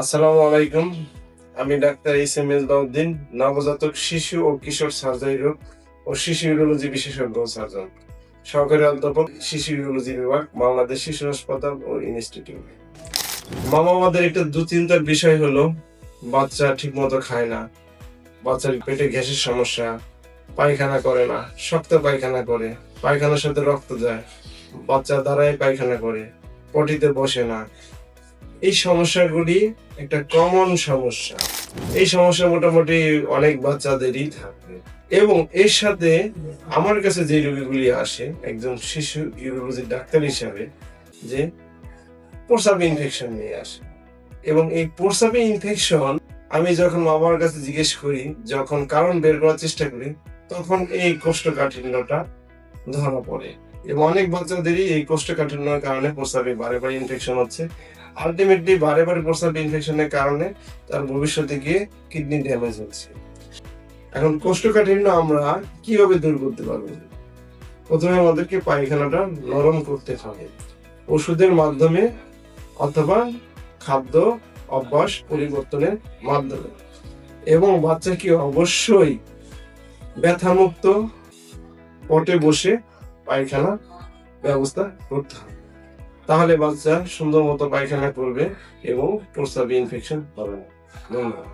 আসসালামু আলাইকুম। আমি doctor S M S Bauddin, নবজাতক শিশু ও কিশোর সার্জারি রোগ ও শিশু ইউরোলজি বিশেষজ্ঞ সার্জন। সহকারী অধ্যাপক, শিশু ইউরোলজি বিভাগ, বাংলাদেশ শিশু হাসপাতাল ও ইনস্টিটিউট। মামা, আমাদের একটা দু দুশ্চিন্তার বিষয় হলো, বাচ্চা ঠিক মতো খায় না। বাচ্চার পেটে গ্যাসের সমস্যা, পায়খানা করে না, শক্ত পায়খানা করে, পায়খানার সাথে রক্ত যায়, বাচ্চা দাঁড়ায় পায়খানা করে, পটিতে বসে না। এই সমস্যাগুলি একটা কমন সমস্যা। এই সমস্যা মোটামুটি অনেক বাচ্চাদেরই থাকে। এবং এর সাথে আমার কাছে যে রোগীগুলি আসে, একজন শিশু ইউরোলজি ডাক্তার হিসাবে, যে প্রসাব ইনফেকশন নিয়ে আসে। এবং এই প্রসাবে ইনফেকশন আমি যখন বাবার কাছে জিজ্ঞেস করি, যখন কারণ বের করার চেষ্টা করি, তখন এই কোষ্ঠকাঠিন্যটা ধরা পড়ে। এবং অনেক বাচ্চাদেরই এই কোষ্ঠকাঠিন্যের কারণে প্রস্রাবে বারে বারে ইনফেকশন হচ্ছে। আলটিমেটলি বারে বারে প্রস্রাব ইনফেকশনের কারণে তার ভবিষ্যতে গিয়ে কিডনি ড্যামেজ হচ্ছে। এখন কোষ্ঠকাঠিন্য আমরা কীভাবে দূর করতে পারব? প্রথমে আমাদেরকে পায়খানাটা নরম করতে হবে। ওষুধের মাধ্যমে অথবা খাদ্য অভ্যাস পরিবর্তনের মাধ্যমে। এবং বাচ্চাকে অবশ্যই ব্যথামুক্ত পটে বসে পায়খানা ব্যবস্থা করতে হবে। তাহলে বাচ্চা সুন্দর মতো পায়খানা করবে এবং প্রস্তাবে ইনফেকশন হবে না। ধন্যবাদ।